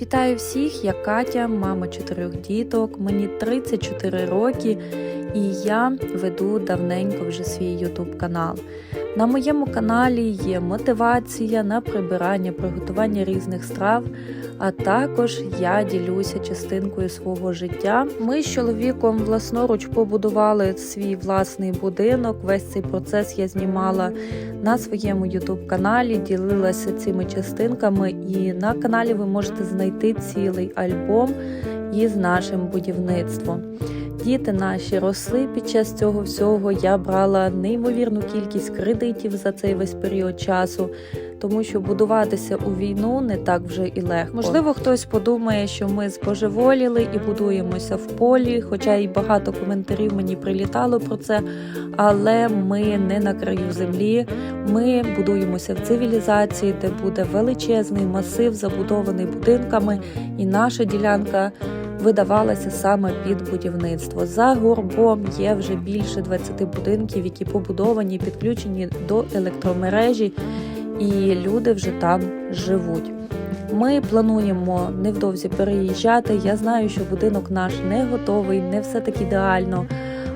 Вітаю всіх, я Катя, мама чотирьох діток. Мені 34 роки, і я веду давненько вже свій ютуб канал. На моєму каналі є мотивація на прибирання, приготування різних страв, а також я ділюся частинкою свого життя. Ми з чоловіком власноруч побудували свій власний будинок. Весь цей процес я знімала на своєму YouTube каналі, ділилася цими частинками, і на каналі ви можете знайти цілий альбом із нашим будівництвом. Діти наші росли під час цього всього. Я брала неймовірну кількість кредитів за цей весь період часу, тому що будуватися у війну не так вже і легко. Можливо, хтось подумає, що ми збожеволіли і будуємося в полі, хоча і багато коментарів мені прилітало про це. Але ми не на краю землі. Ми будуємося в цивілізації, де буде величезний масив, забудований будинками, і наша ділянка видавалася саме під будівництво. За горбом є вже більше 20 будинків, які побудовані, підключені до електромережі, і люди вже там живуть. Ми плануємо невдовзі переїжджати. Я знаю, що будинок наш не готовий, не все так ідеально,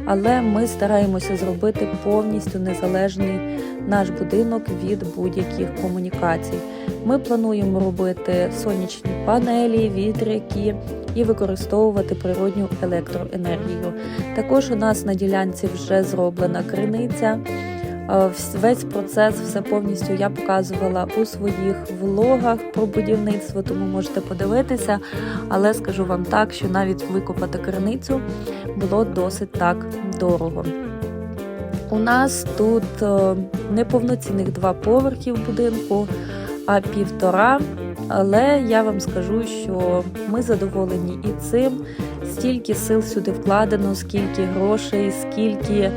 але ми стараємося зробити повністю незалежний наш будинок від будь-яких комунікацій. Ми плануємо робити сонячні панелі, вітряки і використовувати природню електроенергію. Також у нас на ділянці вже зроблена криниця. Е, Весь процес, все повністю я показувала у своїх влогах про будівництво, тому можете подивитися. Але скажу вам так, що навіть викопати криницю було досить так дорого. У нас тут е, неповноцінних два поверхи будинку, а півтора. Але я вам скажу, що ми задоволені і цим. Стільки сил сюди вкладено, скільки грошей, скільки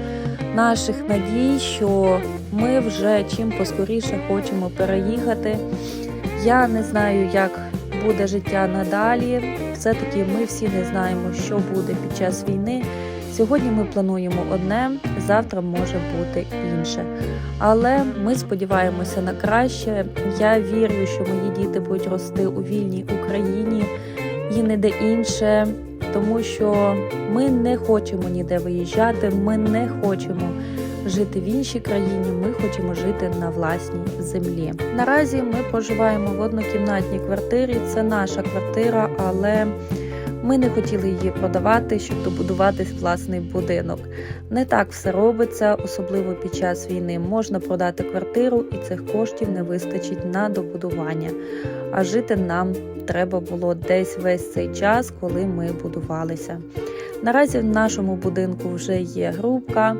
наших надій, що ми вже чим поскоріше хочемо переїхати. Я не знаю, як буде життя надалі. Все-таки ми всі не знаємо, що буде під час війни. Сьогодні ми плануємо одне, завтра може бути інше. Але ми сподіваємося на краще. Я вірю, що мої діти будуть рости у вільній Україні і не де інше, тому що ми не хочемо ніде виїжджати, ми не хочемо жити в іншій країні. Ми хочемо жити на власній землі. Наразі ми проживаємо в однокімнатній квартирі. Це наша квартира, але ми не хотіли її продавати, щоб добудувати власний будинок. Не так все робиться, особливо під час війни. Можна продати квартиру, і цих коштів не вистачить на добудування. А жити нам треба було десь весь цей час, коли ми будувалися. Наразі в нашому будинку вже є групка.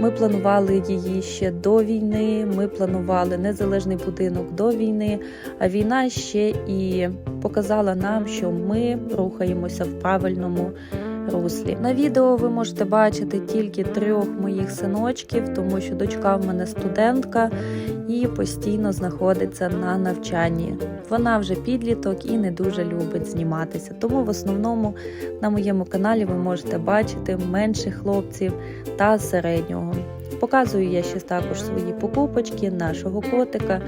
Ми планували її ще до війни. Ми планували незалежний будинок до війни. А війна ще і показала нам, що ми рухаємося в правильному руслі. На відео ви можете бачити тільки трьох моїх синочків, тому що дочка в мене студентка і постійно знаходиться на навчанні. Вона вже підліток і не дуже любить зніматися. Тому в основному на моєму каналі ви можете бачити менших хлопців та середнього. Показую я ще також свої покупочки, нашого котика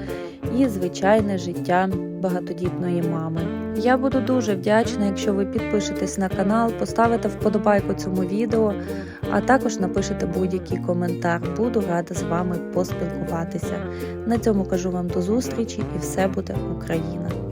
і звичайне життя багатодітної мами. Я буду дуже вдячна, якщо ви підпишетесь на канал, поставите вподобайку цьому відео, а також напишете будь-який коментар. Буду рада з вами поспілкуватися. На цьому кажу вам до зустрічі і все буде Україна!